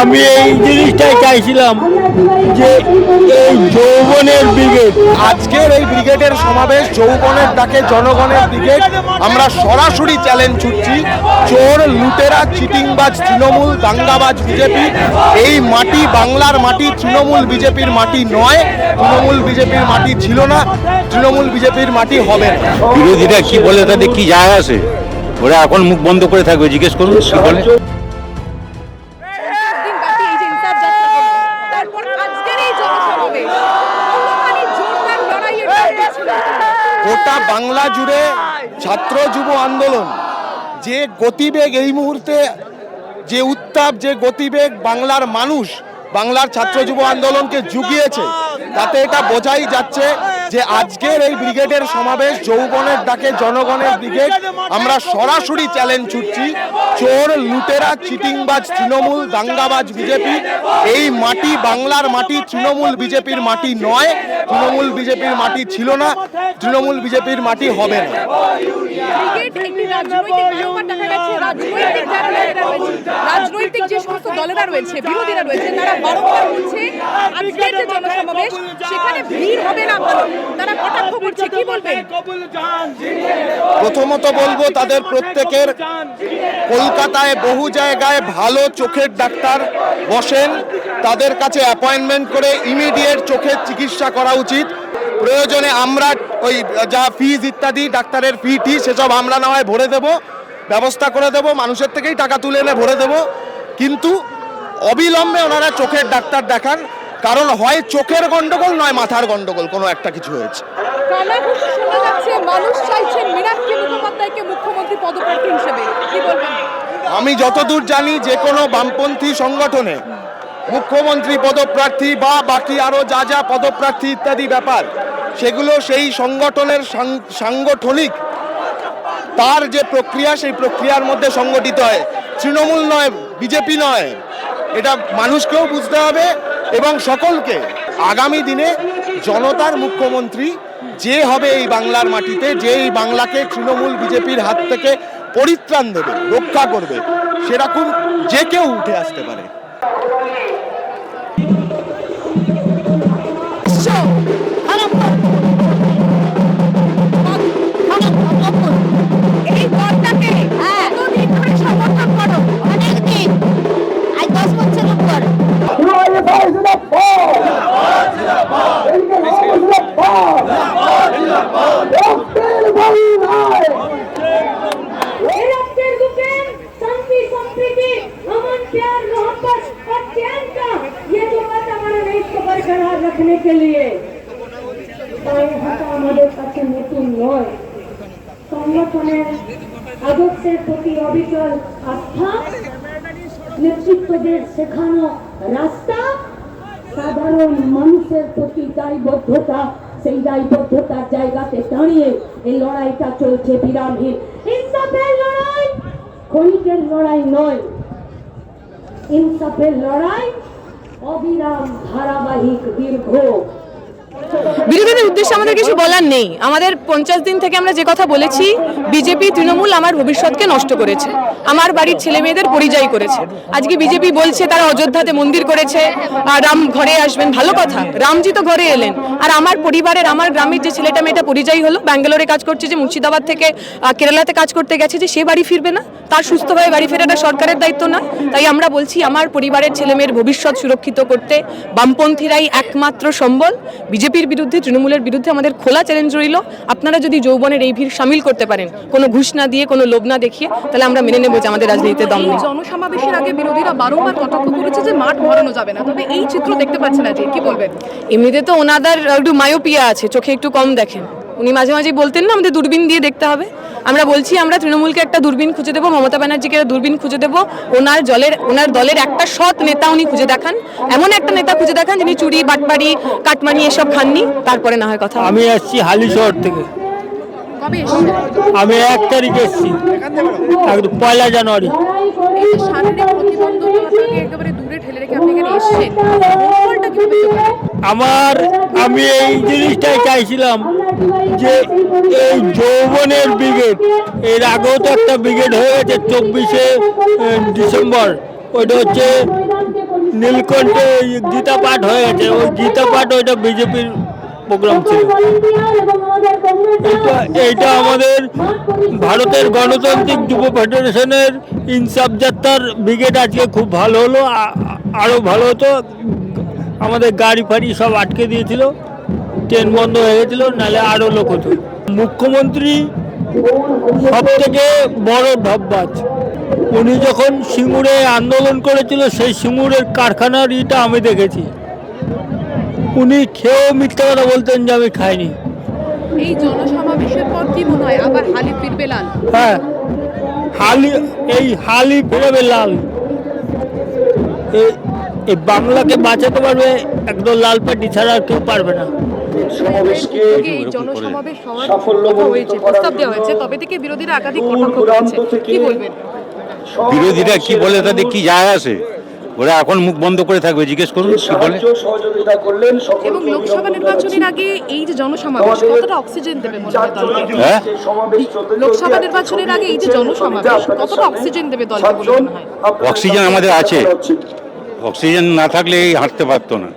আমি এই জিনিসটাই চাইছিলাম যে এই যৌবনের ব্রিগেড, আজকের এই ব্রিগেডের সমাবেশ যৌবনের ডাকে জনগণের ব্রিগেড, আমরা সরাসরি চ্যালেঞ্জ ছুটছি। চোর, লুটেরা, চিটিংবাজ, তৃণমূল, দাঙ্গাবাজ, বিজেপি, এই মাটি বাংলার মাটি তৃণমূল বিজেপির মাটি নয়, তৃণমূল বিজেপির মাটি ছিল না, তৃণমূল বিজেপির মাটি হবে বিরোধীরা কি বলে তাদের কি যায় আসে? ওরা এখন মুখ বন্ধ করে থাকবে, জিজ্ঞেস করুন গোটা বাংলা জুড়ে ছাত্র যুব আন্দোলন। যে গতিবেগ এই মুহূর্তে, যে উত্তাপ, যে গতিবেগ বাংলার মানুষ, বাংলার ছাত্র যুব আন্দোলনকে জুগিয়েছে, তাতে এটা বোঝাই যাচ্ছে যে আজকের এই ব্রিগেডের সমাবেশ যৌবনের ডাকে জনগণের ব্রিগেড, আমরা সরাসরি চ্যালেঞ্জ ছুটছি। চোর, লুটেরা, চিটিংবাজ, তৃণমূল, দাঙ্গাবাজ, বিজেপি। এই মাটি বাংলার মাটি তৃণমূল বিজেপির মাটি নয়, তৃণমূল বিজেপির মাটি ছিল না, তৃণমূল বিজেপির মাটি হবে না। রাজনৈতিক দলেরা রয়েছে বিরোধীরা রয়েছে তারা বারংবার বলছে আজকের যে জনসমাবেশ সেখানে ভিড় হবে না ভালো। তারা কটাক্ষ করছে কি বলবেন? প্রথমত বলব তাদের প্রত্যেকের কলকাতায় বহু জায়গায় ভালো চোখের ডাক্তার বসেন। তাদের কাছে অ্যাপয়েন্টমেন্ট করে ইমিডিয়েট চোখের চিকিৎসা করা উচিত। প্রয়োজনে আমরা ওই যা ফিজ ইত্যাদি ডাক্তারের ফি টি সেসব আমরা না হয় ভরে দেব। ব্যবস্থা করে দেব মানুষের থেকেই টাকা তুলে এনে ভরে দেব। কিন্তু অবিলম্বে ওনারা চোখের ডাক্তার দেখান কারণ হয় চোখের গন্ডগোল নয় মাথার গন্ডগোল কোনো একটা কিছু হয়েছে। কানাঘুষো শোনা যাচ্ছে মানুষ চাইছেন মুখ্যমন্ত্রী পদপ্রার্থী হিসেবে। কি বলবেন? আমি যতদূর জানি যে কোনো বামপন্থী সংগঠনে মুখ্যমন্ত্রী পদপ্রার্থী বা বাকি আরও যা যা পদপ্রার্থী ইত্যাদি ব্যাপার সেগুলো সেই সংগঠনের সাংগঠনিক তার যে প্রক্রিয়া সেই প্রক্রিয়ার মধ্যে সংগঠিত হয়। তৃণমূল নয় বিজেপি নয়। এটা মানুষকেও বুঝতে হবে এবং সকলকে। আগামী দিনে জনতার মুখ্যমন্ত্রী যে হবে এই বাংলার মাটিতে, যে এই বাংলাকে তৃণমূল বিজেপির হাত থেকে পরিত্রাণ দেবে, রক্ষা করবে, সেরকম যে কেউ উঠে আসতে পারে। को बरकरार रखने के लिए তাই হয়তো আমাদের কাছে নতুন নয় সংগঠনের আদর্শের প্রতি অবিচল আস্থা নেতৃত্বদের শেখানো রাস্তা সাধারণ মানুষের প্রতি দায়বদ্ধতা সেই দায়বদ্ধতার জায়গাতে দাঁড়িয়ে এই লড়াইটা চলছে বিরামহীন। ইনসাফের লড়াই ক্ষণিকের লড়াই নয়। ইনসাফের লড়াই অবিরাম ধারাবাহিক দীর্ঘ। বিরোধীদের উদ্দেশ্যে আমাদের কিছু বলার নেই। আমাদের পঞ্চাশ দিন থেকে আমরা যে কথা বলেছি, বিজেপি তৃণমূল আমার ভবিষ্যৎকে নষ্ট করেছে। আমার বাড়ির ছেলে মেয়েদের পরিযায়ী করেছে। আজকে বিজেপি বলছে তারা অযোধ্যাতে মন্দির করেছে, আর রাম ঘরে আসবেন। ভালো কথা, রামজি তো ঘরে এলেন। আর আমার পরিবারের, আমার গ্রামের যে ছেলেটা মেয়েটা পরিযায়ী হলো, ব্যাঙ্গালোরে কাজ করছে যে মুর্শিদাবাদ থেকে কেরালাতে কাজ করতে গেছে যে সে বাড়ি ফিরবে না। তার সুস্থভাবে বাড়ি ফেরাটা সরকারের দায়িত্ব না। তাই আমরা বলছি, আমার পরিবারের ছেলে মেয়ের ভবিষ্যৎ সুরক্ষিত করতে বামপন্থীরাই একমাত্র সম্বল। বিজেপির বিরুদ্ধে তৃণমূলের বিরুদ্ধে আমাদের খোলা চ্যালেঞ্জ রইল। আপনারা যদি যৌবনের এই ভিড় সামিল করতে পারেন কোনো ঘুষ না দিয়ে কোনো লোভ না দেখিয়ে তাহলে আমরা মেনে নেব যে আমাদের রাজনীতিতে দম নেই। জনসমাবেশের আগে বিরোধীরা বারংবার কটাক্ষ করেছে যে মাঠ ভরানো যাবে না। তবে এই চিত্র দেখতে পাচ্ছেন আজকে কি বলবেন? এমনিতে তো ওনাদের একটু মায়োপিয়া আছে চোখে একটু কম দেখেন। উনি মাঝে মাঝে বলতেন না আমাদের দূরবীন দিয়ে দেখতে হবে। আমরা বলছি আমরা তৃণমূলকে একটা দূরবীন খুঁজে দেবো মমতা ব্যানার্জিকে দূরবীন খুঁজে দেবো ওনার জলের ওনার দলের একটা সৎ নেতা উনি খুঁজে দেখান এমন একটা নেতা খুঁজে দেখান যিনি চুরি বাটপাড়ি কাটমানি এসব খাননি তারপরে না হয় কথা আমি আসছি হালিশহর থেকে। কবে এসেছেন? আমি এক তারিখ এসছি। পয়লা জানুয়ারি? আমার আমি এই জিনিসটাই চাইছিলাম যে এই যৌবনের ব্রিগেড, এর আগেও তো একটা ব্রিগেড হয়ে গেছে চব্বিশে ডিসেম্বর। ওইটা হচ্ছে নীলকণ্ঠে গীতা পাঠ হয়ে গেছে। ওই গীতা পাঠ ওইটা বিজেপির প্রোগ্রাম ছিল। এইটা আমাদের ভারতের গণতান্ত্রিক যুব ফেডারেশনের ইনসাফ যাত্রার ব্রিগেড। আজকে খুব ভালো হলো। আরও ভালো হতো। আমাদের গাড়ি ফাড়ি সব আটকে দিয়েছিল। ট্রেন বন্ধ হয়ে গেছিল নাহলে আরও লোক হতো। মুখ্যমন্ত্রী সব থেকে বড় ঢপবাজ উনি যখন সিঙ্গুরে আন্দোলন করেছিল সেই সিঙ্গুরের কারখানার ইটা আমি দেখেছি। উনি খেয়েও মিথ্যা কথা বলতেন যে আমি খাইনি। এই জনসমাবেশের পর কি মনে হয়? আবার হালি ফিরবে লাল? হ্যাঁ হালি এই হালি ফেরাবে লাল। এই- বাংলাকে বাঁচাতে পারবে একদম লাল পার্টি ছাড়া আর কেউ পারবে না। জনসমাবেশ হয়েছে প্রস্তাব দেওয়া হয়েছে তবে থেকে বিরোধীরা একাধিক কটাক্ষ করেছে। কি বলবেন? বিরোধীরা কি বলে তাদের কি যায় আসে? ওরা এখন মুখ বন্ধ করে থাকবে জিজ্ঞেস করুন কি বলে? সহযোগিতা করলেন এবং লোকসভা নির্বাচনের আগে এই যে জনসমাবেশ কতটা অক্সিজেন দেবে মনে হয় দলকে? হ্যাঁ? লোকসভা নির্বাচনের আগে এই যে জনসমাবেশ কতটা অক্সিজেন দেবে দলকে মনে হয়? অক্সিজেন আমাদের আছে। অক্সিজেন না থাকলে এই হাঁটতে পারতো না।